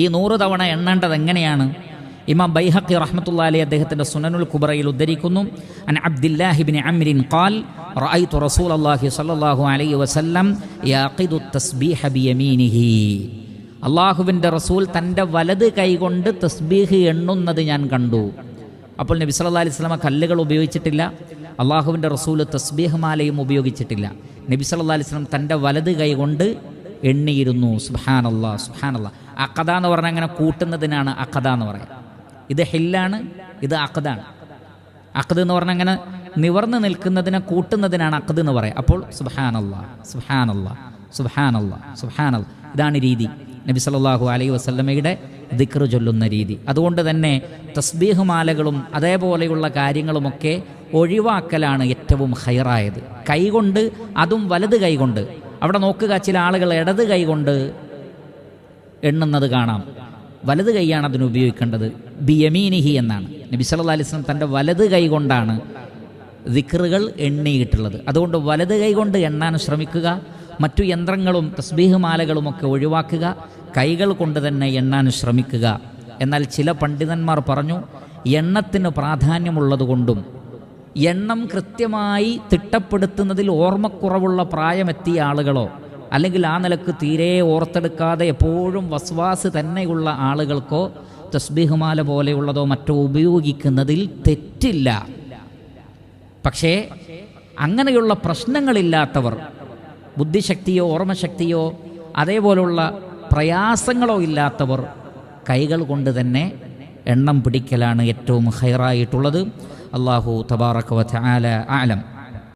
ഈ നൂറ് തവണ എണ്ണേണ്ടത് എങ്ങനെയാണ്? ഇമാം ബൈഹഖി റഹ്മത്തുള്ള അലി അദ്ദേഹത്തിന്റെ സുനനുൽ കുബറയിൽ ഉദ്ധരിക്കുന്നു. അൻ അബ്ദില്ലാഹിബിൻ അമ്രിൻ ഖാൽ റഅയ്തു അള്ളാഹി സ്വല്ലല്ലാഹു അലൈഹി വസല്ലം യാഖിദു തസ്ബീഹ ബിയമീനിഹി. അള്ളാഹുവിന്റെ റസൂൽ തന്റെ വലത് കൈകൊണ്ട് തസ്ബീഹ് എണ്ണുന്നത് ഞാൻ കണ്ടു. അപ്പോൾ നബി സല്ലാ അലൈഹി സ്വലമ കല്ലുകൾ ഉപയോഗിച്ചിട്ടില്ല. അള്ളാഹുവിന്റെ റസൂൽ തസ്ബീഹ് മാലയും ഉപയോഗിച്ചിട്ടില്ല. നബി സല്ലാ അലൈഹി സ്വലം തന്റെ വലത് കൈകൊണ്ട് എണ്ണിയിരുന്നു. സുബ്ഹാനല്ലാ സുബ്ഹാനല്ലാ അക്കഥ എന്ന് പറഞ്ഞാൽ അങ്ങനെ കൂട്ടുന്നതിനാണ് അക്കഥ എന്ന് പറയുക. ഇത് ഹില്ലാണ് ഇത് അക്കതാണ് അക്കത് എന്ന് പറഞ്ഞാൽ അങ്ങനെ നിവർന്ന് നിൽക്കുന്നതിനെ കൂട്ടുന്നതിനാണ് അക്കത് എന്ന് പറയുക. അപ്പോൾ സുബ്ഹാനല്ലാ സുബ്ഹാനല്ലാ സുബ്ഹാനല്ലാ സുബ്ഹാനല്ലാ ഇതാണ് രീതി. നബി സല്ലല്ലാഹു അലൈഹി വസല്ലമയുടെ ദിക്റ് ചൊല്ലുന്ന രീതി. അതുകൊണ്ട് തന്നെ തസ്ബീഹ് മാലകളും അതേപോലെയുള്ള കാര്യങ്ങളുമൊക്കെ ഒഴിവാക്കലാണ് ഏറ്റവും ഹൈറായത് കൈകൊണ്ട് അതും വലത് കൈകൊണ്ട്. അവിടെ നോക്കുക ചില ആളുകൾ ഇടത് കൈകൊണ്ട് എണ്ണുന്നത് കാണാം. വലത് കൈയാണ് അതിന് ഉപയോഗിക്കേണ്ടത്. ബി ബിയമീനിഹി എന്നാണ്. നബി സല്ലാ അലൈഹി വസല്ലം തന്റെ വലത് കൈ കൊണ്ടാണ് ദിക്റുകൾ എണ്ണിയിട്ടുള്ളത്. അതുകൊണ്ട് വലത് കൈ കൊണ്ട് എണ്ണാൻ ശ്രമിക്കുക മറ്റു യന്ത്രങ്ങളും തസ്ബീഹ് മാലകളും ഒക്കെ ഒഴിവാക്കുക കൈകൾ കൊണ്ട് തന്നെ എണ്ണാൻ ശ്രമിക്കുക. എന്നാൽ ചില പണ്ഡിതന്മാർ പറഞ്ഞു എണ്ണത്തിന് പ്രാധാന്യമുള്ളതുകൊണ്ടും എണ്ണം കൃത്യമായി തിട്ടപ്പെടുത്തുന്നതിൽ ഓർമ്മക്കുറവുള്ള പ്രായമെത്തിയ ആളുകളോ അല്ലെങ്കിൽ ആ നിലയ്ക്ക് തീരെ ഓർത്തെടുക്കാതെ എപ്പോഴും വസ്വാസ് തന്നെയുള്ള ആളുകൾക്കോ തസ്ബിഹുമാല പോലെയുള്ളതോ മറ്റോ ഉപയോഗിക്കുന്നതിൽ തെറ്റില്ല. പക്ഷേ അങ്ങനെയുള്ള പ്രശ്നങ്ങളില്ലാത്തവർ ബുദ്ധിശക്തിയോ ഓർമ്മശക്തിയോ അതേപോലുള്ള പ്രയാസങ്ങളോ ഇല്ലാത്തവർ കൈകൾ കൊണ്ട് തന്നെ എണ്ണം പിടിക്കലാണ് ഏറ്റവും ഹൈറായിട്ടുള്ളത്. അള്ളാഹു തബാറക്കവ ആല ആലം